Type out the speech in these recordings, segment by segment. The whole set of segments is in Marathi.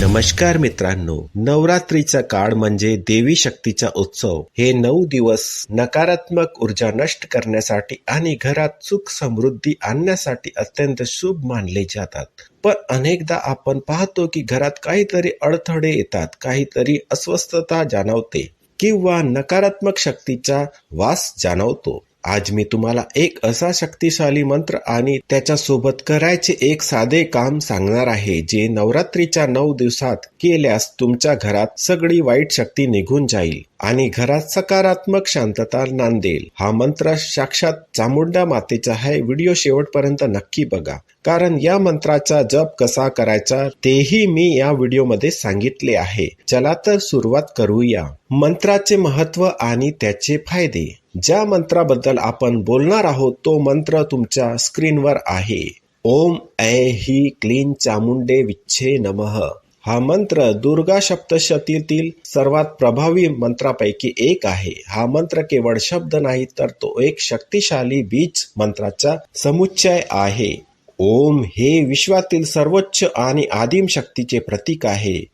नमस्कार मित्रांनो. नवरात्रीचा काळ म्हणजे देवी शक्तीचा उत्सव. हे नऊ दिवस नकारात्मक ऊर्जा नष्ट करण्यासाठी आणि घरात सुख समृद्धी आणण्यासाठी अत्यंत शुभ मानले जातात. पण अनेकदा आपण पाहतो की घरात काहीतरी अडथळे येतात काहीतरी अस्वस्थता जाणवते किंवा नकारात्मक शक्तीचा वास जाणवतो. आज मी तुम्हाला एक असा शक्तिशाली मंत्र आणि त्याच्यासोबत करायचे एक साधे काम सांगणार आहे जे नवरात्रीच्या नऊ दिवसात केल्यास तुमच्या घरात सगळी वाईट शक्ती निघून जाईल आणि घरात सकारात्मक शांतता नांदेल. हा मंत्र साक्षात चामुंडा मातेचा आहे. व्हिडिओ शेवटपर्यंत नक्की बघा. कारण या मंत्राचा जप कसा करायचा तेही मी या व्हिडिओमध्ये सांगितले आहे. चला तर सुरुवात करूया. मंत्राचे महत्त्व आणि त्याचे फायदे. ज्या मंत्राबद्दल आपण बोलणार आहोत तो मंत्र तुमच्या स्क्रीनवर आहे. ओम ऐ ही क्लीन चामुंडे विच्छे नमः. हा मंत्र दुर्गा सप्तशतीतील सर्वात प्रभावी मंत्रापैकी एक आहे. हा मंत्र केवळ शब्द नाही तर तो एक शक्तिशाली बीज मंत्राचा समुच्चय आहे. ओम हे विश्वातील सर्वोच्च आणि आदिम शक्तीचे प्रतीक आहे.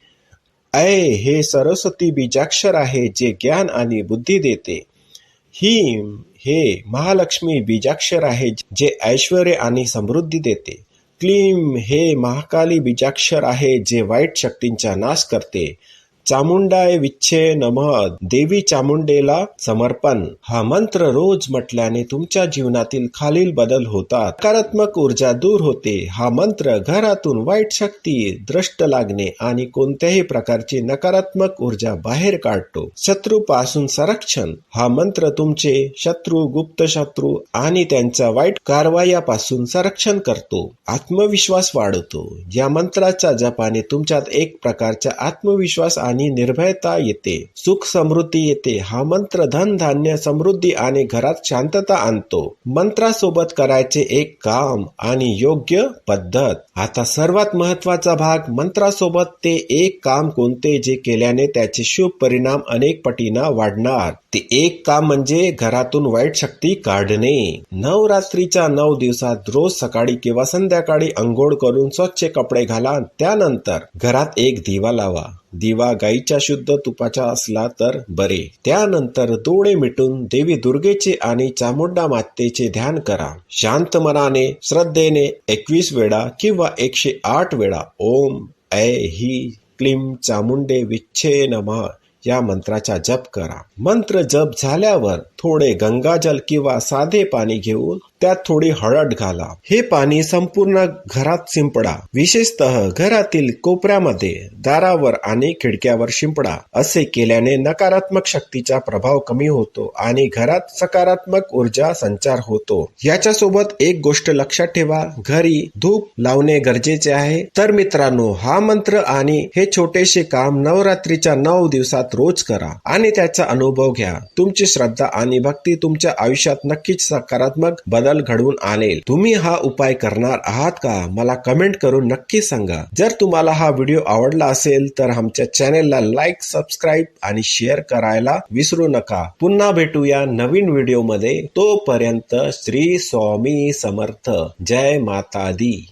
ऐ हे सरस्वती बीजाक्षर आहे जे ज्ञान आणि बुद्धी देते. हिम हे महालक्ष्मी बीजाक्षर आहे जे ऐश्वर आणि समृद्धी देते. क्लीम हे महाकाली बीजाक्षर आहे जे वाईट शक्तींचा नाश करते. चामुंडाय विच्छे नमः. देवी चामुंडेला समर्पण. हा मंत्र रोज म्हटल्याने तुमच्या जीवनातील खालील बदल होतात. सकारात्मक ऊर्जा दूर होते. हा मंत्र घरातून वाईट शक्ती दृष्ट लागणे आणि कोणत्याही प्रकारची नकारात्मक ऊर्जा बाहेर काढतो. शत्रू पासून संरक्षण. हा मंत्र तुमचे शत्रू गुप्त शत्रू आणि त्यांच्या वाईट कारवायापासून संरक्षण करतो. आत्मविश्वास वाढवतो. या मंत्राच्या जपाने तुमच्यात एक प्रकारचा आत्मविश्वास आणि आणि निर्भयता येते सुख समृद्धी येते. हा मंत्र धन धान्य समृद्धी आणि घरात शांतता आणतो. मंत्रासोबत करायचे एक काम आणि योग्य पद्धत. आता सर्वात महत्त्वाचा भाग मंत्रासोबत ते एक काम कोणते जे केल्याने त्याचे शुभ परिणाम अनेक पटीना वाढणार. ते एक काम म्हणजे घरातून वाईट शक्ती काढणे. नवरात्रीच्या नऊ दिवसात रोज सकाळी किंवा संध्याकाळी अंघोळ करून स्वच्छ कपडे घाला. त्यानंतर घरात एक दिवा लावा. दिवा गाईच्या शुद्ध तुपाचा असला तर बरे. त्यानंतर डोळे मिटून देवी दुर्गेचे आणि चामुंडा मातेचे ध्यान करा. शांत मनाने श्रद्धेने एकवीस वेळा किंवा एकशे आठ वेळा ओम ऐ ही क्लीम चामुंडे विच्छे नमा या मंत्राचा जप करा. मंत्र जप झाल्यावर थोडे गंगाजल किंवा साधे पाणी घेऊन त्यात थोडी हळद घाला. हे पाणी संपूर्ण घरात शिंपडा. विशेषतः घरातील कोपऱ्यामध्ये दारावर आणि खिडक्यावर शिंपडा. असे केल्याने नकारात्मक शक्तीचा प्रभाव कमी होतो आणि घरात सकारात्मक ऊर्जा संचार होतो. याच्यासोबत एक गोष्ट लक्षात ठेवा घरी धूप लावणे गरजेचे आहे. तर मित्रांनो हा मंत्र आणि हे छोटेसे काम नवरात्रीच्या नऊ दिवसात रोज करा आणि त्याचा अनुभव घ्या. तुमची श्रद्धा आणि भक्ती तुमच्या आयुष्यात नक्कीच सकारात्मक बदल बदल घडवून आणेल. तुम्ही हा उपाय करणार आहात का? मला कमेंट करून नक्की सांगा. जर तुम्हाला हा व्हिडिओ आवडला असेल तर आमच्या चॅनेलला लाईक सबस्क्राईब आणि शेअर करायला विसरू नका. पुन्हा भेटूया नवीन व्हिडिओमध्ये तोपर्यंत श्री स्वामी समर्थ. जय माता दी.